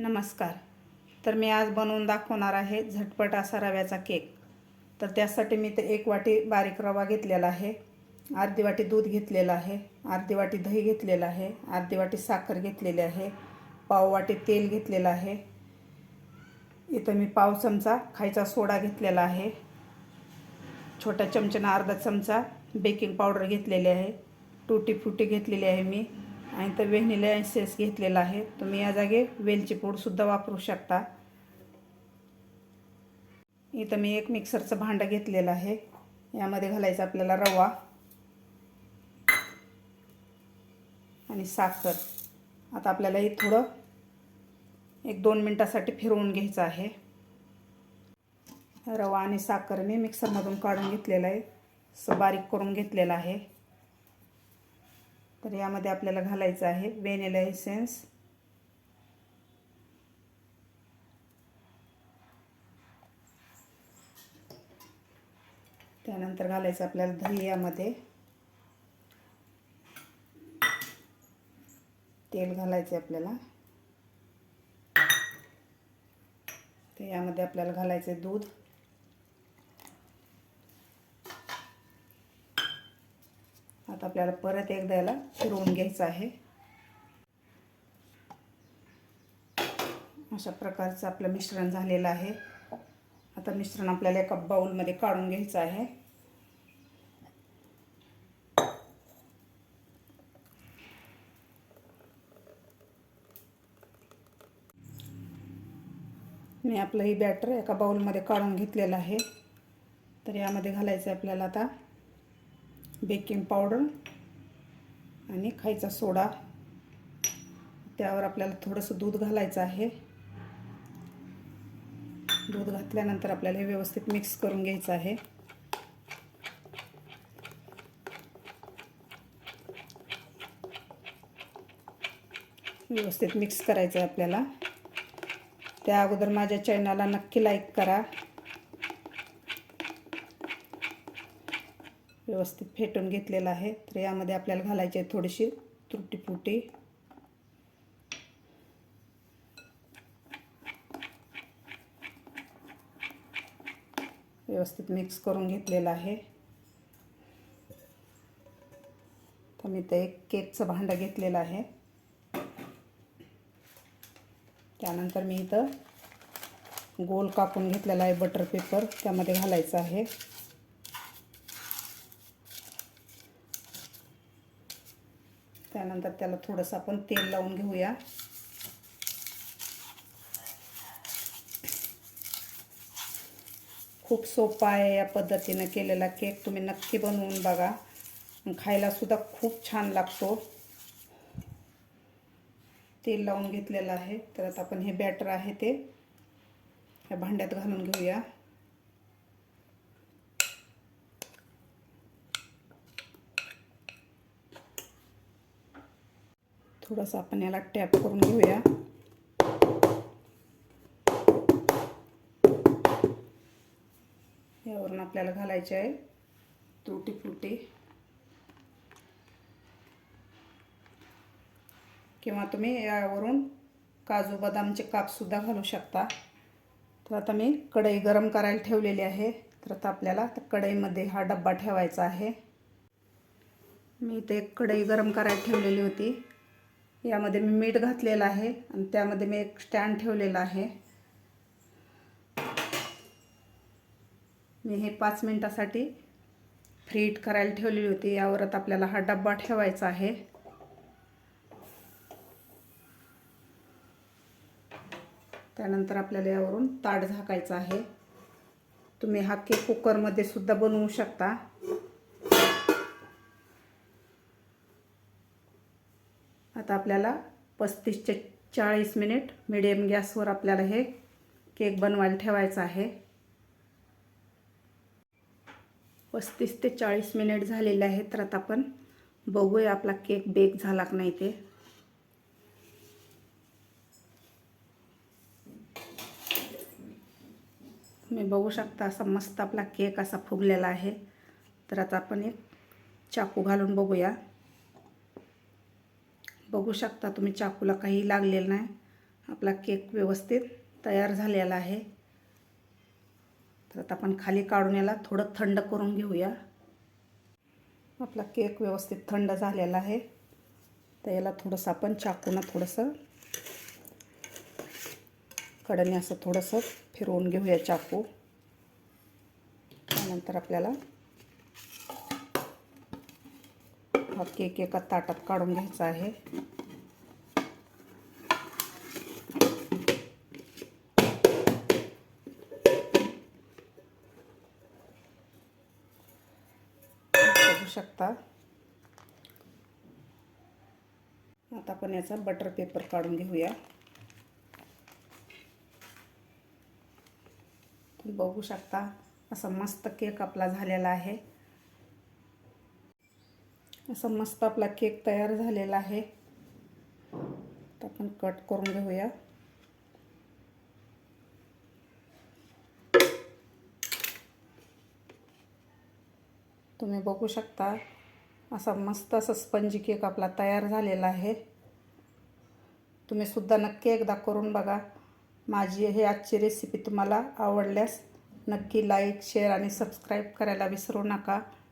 नमस्कार. तर मी आज बनवून दाखवणार आहे झटपट असा रव्याचा केक. तर त्यासाठी मी ते एक वाटी बारीक रवा घेतलेला आहे अर्धी वाटी दूध घेतलेलं आहे अर्धी वाटी दही घेतलेलं आहे अर्धी वाटी साखर घेतलेली आहे पाव वाटी तेल घेतलेलं आहे. इथं मी पाव चमचा खायचा सोडा घेतलेला आहे. छोट्या चमच्यानं अर्धा चमचा बेकिंग पावडर घेतलेली आहे. टुटी फुटी घेतलेली आहे मी. आणि तर व्हेनिला एसेस घेतलेला आहे. तुम्ही या जागी वेलची पूडसुद्धा वापरू शकता. इथं मी एक मिक्सरचं भांडं घेतलेलं आहे. यामध्ये घालायचं आपल्याला रवा आणि साखर. आता आपल्याला हे थोडं एक दोन मिनटासाठी फिरवून घ्यायचं आहे. रवा आणि साखर मी मिक्सरमधून काढून घेतलेलं आहे. असं बारीक करून घेतलेलं आहे. तर यामध्ये आपल्याला घालायचं आहे व्हेनिला एसेन्स. त्यानंतर घालायचं आपल्याला दही यामध्ये. तेल घालायचं आपल्याला. ते यामध्ये आपल्याला घालायचं दूध. आता आपल्याला परत एकदा याला फिरवून घ्यायचं आहे. अशा प्रकारचं आपलं मिश्रण झालेलं आहे. आता मिश्रण आपल्याला एका बाऊलमध्ये काढून घ्यायचं आहे. मी आपलं ही बॅटर एका बाऊलमध्ये काढून घेतलेलं आहे. तर यामध्ये घालायचं आहे आपल्याला आता. बेकिंग पावडर आणि खायचा सोडा. त्यावर आपल्याला थोडंसं दूध घालायचं आहे. दूध घातल्यानंतर आपल्याला हे व्यवस्थित मिक्स करून घ्यायचं आहे. व्यवस्थित मिक्स करायचं आहे आपल्याला. त्या अगोदर माझ्या चॅनलला नक्की लाईक करा. व्यवस्थित फेटून घेतलेलं आहे. तर यामध्ये आपल्याला घालायची आहे थोडीशी तुरटी व्यवस्थित मिक्स करून घेतलेलं आहे. तर मी ते एक केकचं भांडं घेतलेलं आहे. त्यानंतर मी इथं गोल कापून घेतलेला आहे बटर पेपर. त्यामध्ये घालायचं आहे. त्यानंतर त्याला थोडंसं आपण तेल लावून घेऊया. खूप सोपा आहे या पद्धतीनं केलेला केक. तुम्ही नक्की बनवून बघा. खायलासुद्धा खूप छान लागतो. तेल लावून घेतलेलं आहे. तर आता आपण हे बॅटर आहे ते. ह्या भांड्यात घालून घेऊया. थोडंसं आपण याला टॅप करून घेऊया. यावरून आपल्याला घालायचे आहे तुटी फुटी किंवा तुम्ही यावरून काजू बदामचे कापसुद्धा घालू शकता. तर आता मी कढई गरम करायला ठेवलेली आहे. तर आता आपल्याला त्या कढईमध्ये हा डब्बा ठेवायचा आहे. मी ते कढई गरम करायला ठेवलेली होती. यामध्ये मी मीठ घातलेलं आहे आणि त्यामध्ये मी एक स्टँड ठेवलेला आहे. मी हे पाच मिनटासाठी फ्रीट करायला ठेवलेली होती. यावरत आपल्याला हा डब्बा ठेवायचा आहे. त्यानंतर आपल्याला यावरून ताट झाकायचं आहे. तुम्ही हा केक कुकरमध्ये सुद्धा बनवू शकता. आता आपल्याला पस्तीस ते चाळीस मिनिट मिडियम गॅसवर आपल्याला हे केक बनवायला ठेवायचं आहे. पस्तीस ते चाळीस मिनिट झालेले आहेत तर आता आपण बघूया आपला केक बेक झाला की नाही ते. तुम्ही बघू शकता असा मस्त आपला केक असा फुगलेला आहे. तर आता आपण एक चाकू घालून बघूया. बघू शकता तुम्ही चाकूला काही लागलेलं नाही. आपला केक व्यवस्थित तयार झालेला आहे. तर आता आपण खाली काढून याला थोडं थंड करून घेऊया. आपला केक व्यवस्थित थंड झालेला आहे. तर याला थोडंसं आपण चाकूनं थोडंसं कडने असं थोडंसं फिरवून घेऊया चाकू. त्यानंतर आपल्याला हा केक एका ताटात काढून घ्यायचा आहे. बघू शकता. आता आपण याचा बटर पेपर काढून घेऊया. बघू शकता असा मस्त केक आपला झालेला आहे. असं मस्त आपला केक तयार झालेला आहे. तर आपण कट करून घेऊया. तुम्ही बघू शकता असा मस्त असा स्पंजी केक आपला तयार झालेला आहे. तुम्ही सुद्धा नक्की एकदा करून बघा. माझी हे आजची रेसिपी तुम्हाला आवडल्यास नक्की लाईक शेअर आणि सबस्क्राईब करायला विसरू नका.